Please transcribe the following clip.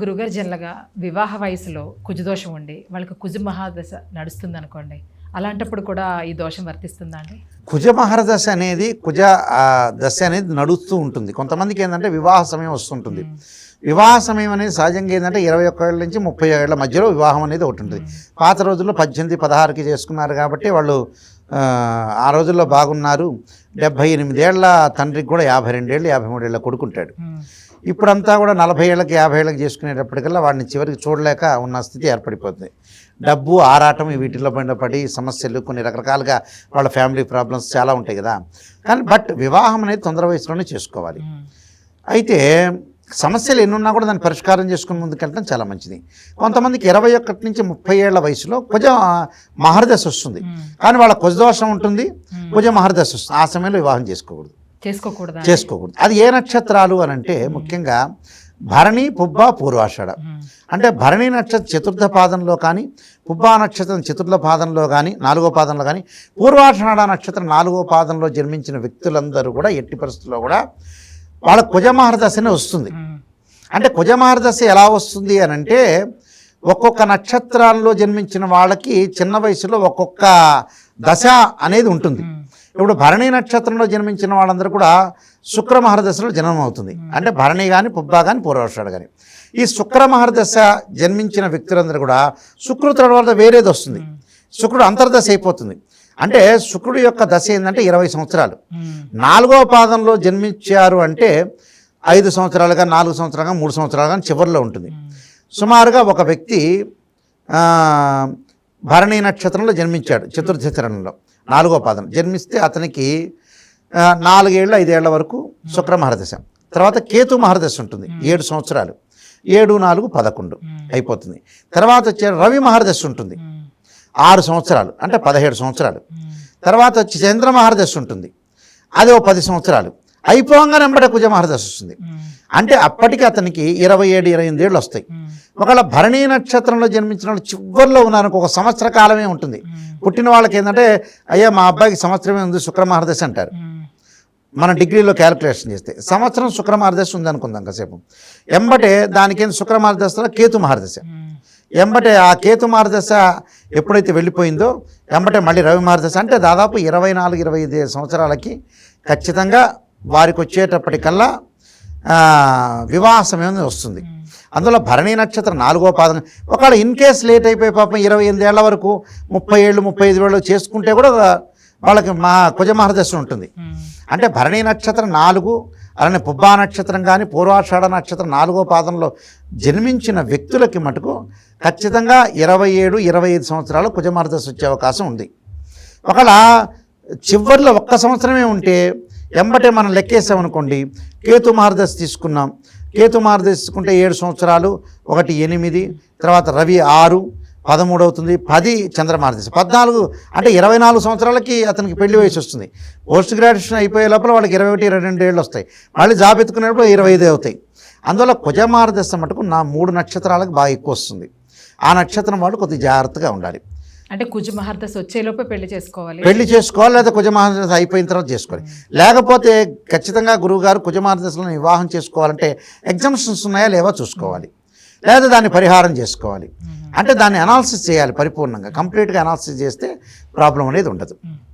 గురుగారు జనరల్గా వివాహ వయసులో కుజదోషం ఉండి వాళ్ళకి కుజు మహాదశ నడుస్తుంది అనుకోండి అలాంటప్పుడు కూడా ఈ దోషం వర్తిస్తుందా అండి? కుజ మహరదశ అనేది కుజ దశ అనేది నడుస్తూ ఉంటుంది. కొంతమందికి ఏంటంటే వివాహ సమయం వస్తుంటుంది. వివాహ సమయం అనేది సహజంగా ఏంటంటే ఇరవై ఒక్క ఏళ్ళ నుంచి ముప్పై ఏళ్ళ మధ్యలో వివాహం అనేది ఒకటి ఉంటుంది. పాత రోజుల్లో పద్దెనిమిది పదహారుకి చేసుకున్నారు కాబట్టి వాళ్ళు ఆ, రోజుల్లో బాగున్నారు. డెబ్భై ఎనిమిదేళ్ళ తండ్రికి కూడా యాభై రెండేళ్ళు యాభై మూడేళ్ళ కొడుకుంటాడు. ఇప్పుడంతా కూడా నలభై ఏళ్ళకి యాభై ఏళ్ళకి చేసుకునేటప్పటికల్లా వాడిని చివరికి చూడలేక ఉన్న స్థితి ఏర్పడిపోతుంది డబ్బు ఆరాటం ఈ వీటిలో పడిన పడి సమస్యలు కొన్ని రకరకాలుగా వాళ్ళ ఫ్యామిలీ ప్రాబ్లమ్స్ చాలా ఉంటాయి కదా. కానీ బట్ వివాహం అనేది తొందర వయసులోనే చేసుకోవాలి. అయితే సమస్యలు ఎన్నున్నా కూడా దాన్ని పరిష్కారం చేసుకుని ముందుకెళ్ళడం చాలా మంచిది. కొంతమందికి ఇరవై ఒకటి నుంచి ముప్పై ఏళ్ళ వయసులో కుజ మహర్దశ వస్తుంది. కానీ వాళ్ళ కుజదోషం ఉంటుంది కుజ మహర్దశ వస్తుంది. ఆ సమయంలో వివాహం చేసుకోకూడదు. చేసుకోకూడదా చేసుకోకూడదు అది ఏ నక్షత్రాలు అని అంటే ముఖ్యంగా భరణి పుబ్బ పూర్వాషాఢ. అంటే భరణి నక్షత్రం చతుర్థ పాదంలో కానీ పుబ్బా నక్షత్రం చతుర్థ పాదంలో కానీ నాలుగో పాదంలో కానీ పూర్వాషాఢ నక్షత్రం నాలుగో పాదంలో జన్మించిన వ్యక్తులందరూ కూడా ఎట్టి పరిస్థితుల్లో కూడా వాళ్ళ కుజమహర్దశనే వస్తుంది. అంటే కుజమహర్దశ ఎలా వస్తుంది అని అంటే ఒక్కొక్క నక్షత్రాల్లో జన్మించిన వాళ్ళకి చిన్న వయసులో ఒక్కొక్క దశ అనేది ఉంటుంది. ఇప్పుడు భరణి నక్షత్రంలో జన్మించిన వాళ్ళందరూ కూడా శుక్ర మహర్దశలో జన్మం అవుతుంది అంటే భరణి కానీ పుబ్బా కానీ పూర్వషాడు కానీ ఈ శుక్ర మహర్దశ జన్మించిన వ్యక్తులందరూ కూడా శుక్రుడు తర్వాత వేరేది వస్తుంది. శుక్రుడు అంతర్దశ అయిపోతుంది. అంటే శుక్రుడు యొక్క దశ ఏంటంటే ఇరవై సంవత్సరాలు. నాలుగో పాదంలో జన్మించారు అంటే ఐదు సంవత్సరాలుగా నాలుగు సంవత్సరాలుగా మూడు సంవత్సరాలుగా చివరిలో ఉంటుంది. సుమారుగా ఒక వ్యక్తి భరణి నక్షత్రంలో జన్మించాడు చతుర్థ చరణంలో నాలుగో పాదం. జన్మిస్తే అతనికి నాలుగేళ్ళు ఐదేళ్ళ వరకు శుక్ర మహర్దశ తర్వాత కేతు మహర్దశ ఉంటుంది. ఏడు సంవత్సరాలు. ఏడు నాలుగు పదకొండు అయిపోతుంది. తర్వాత వచ్చే రవి మహర్దశ ఉంటుంది. ఆరు సంవత్సరాలు. అంటే పదిహేడు సంవత్సరాలు. తర్వాత వచ్చి చంద్ర మహర్దశ ఉంటుంది. అది ఓ పది సంవత్సరాలు. అయిపోగానే వెంబడే కుజ మహర్దశ వస్తుంది. అంటే అప్పటికి అతనికి ఇరవై ఏడు ఇరవై ఎనిమిది ఏళ్ళు వస్తాయి. ఒకవేళ భరణీ నక్షత్రంలో జన్మించిన వాళ్ళు చివరిలో ఉన్నారనుకో ఒక సంవత్సర కాలమే ఉంటుంది. పుట్టిన వాళ్ళకి ఏంటంటే అయ్యా మా అబ్బాయికి సంవత్సరమే ఉంది శుక్ర మహర్దశ అంటారు. మన డిగ్రీలో క్యాలిక్యులేషన్ చేస్తే సంవత్సరం శుక్ర మహర్దశ ఉంది అనుకుందాం కాసేపు ఎంబటే దానికి శుక్ర మహర్దశలో కేతు మహర్దశ. ఎంబటే ఆ కేతు మహర్దశ ఎప్పుడైతే వెళ్ళిపోయిందో ఎంబటే మళ్ళీ రవి మహర్దశ అంటే దాదాపు ఇరవై నాలుగు ఇరవై ఐదు సంవత్సరాలకి ఖచ్చితంగా వారికి వచ్చేటప్పటికల్లా వివాహ సమయం వస్తుంది. అందులో భరణి నక్షత్రం నాలుగో పాదం. ఒకవేళ ఇన్ కేస్ లేట్ అయిపోయి పాపం ఇరవై ఎనిమిది ఏళ్ళ వరకు ముప్పై ఏళ్ళు ముప్పై ఐదు ఏళ్ళు చేసుకుంటే కూడా వాళ్ళకి మా కుజ మహర్దశ ఉంటుంది. మ్మ్. అంటే భరణి నక్షత్రం నాలుగు అలానే పుబ్బా నక్షత్రం కానీ పూర్వాషాఢ నక్షత్రం నాలుగో పాదంలో జన్మించిన వ్యక్తులకి మటుకు ఖచ్చితంగా ఇరవై ఏడు ఇరవై ఐదు సంవత్సరాలు కుజమహర్దశ వచ్చే అవకాశం ఉంది. ఒకవేళ చివరిలో ఒక్క సంవత్సరమే ఉంటే ఎంబటే మనం లెక్కేసామనుకోండి కేతు మార్గదర్శి తీసుకున్నాం. కేతు మార్గదర్శి తీసుకుంటే ఏడు సంవత్సరాలు ఒకటి ఎనిమిది తర్వాత రవి ఆరు పదమూడు అవుతుంది పది చంద్రమార్దశ పద్నాలుగు అంటే ఇరవై నాలుగు సంవత్సరాలకి అతనికి పెళ్ళి వయసు వస్తుంది. పోస్ట్ గ్రాడ్యుయేషన్ అయిపోయే లోపల వాళ్ళకి ఇరవై ఒకటి ఇరవై రెండు ఏళ్ళు వస్తాయి. మళ్ళీ జాబ్ ఎత్తుకునేటప్పుడు ఇరవై ఐదు అవుతాయి. అందువల్ల కుజమార్దశ మటుకు నా మూడు నక్షత్రాలకు బాగా ఎక్కువ వస్తుంది. ఆ నక్షత్రం వాళ్ళు కొద్దిగా జాగ్రత్తగా ఉండాలి. అంటే కుజు మహర్దశ వచ్చేలోపే పెళ్ళి చేసుకోవాలి. పెళ్ళి చేసుకోవాలి లేదా కుజమహాదశ అయిపోయిన తర్వాత చేసుకోవాలి. లేకపోతే ఖచ్చితంగా గురువుగారు కుజమహాదశలను వివాహం చేసుకోవాలంటే ఎగ్జామ్షన్స్ ఉన్నాయా లేవా చూసుకోవాలి. లేదా దాన్ని పరిహారం చేసుకోవాలి. అంటే దాన్ని అనాలిసిస్ చేయాలి పరిపూర్ణంగా. కంప్లీట్గా అనాలిసిస్ చేస్తే ప్రాబ్లం అనేది ఉండదు.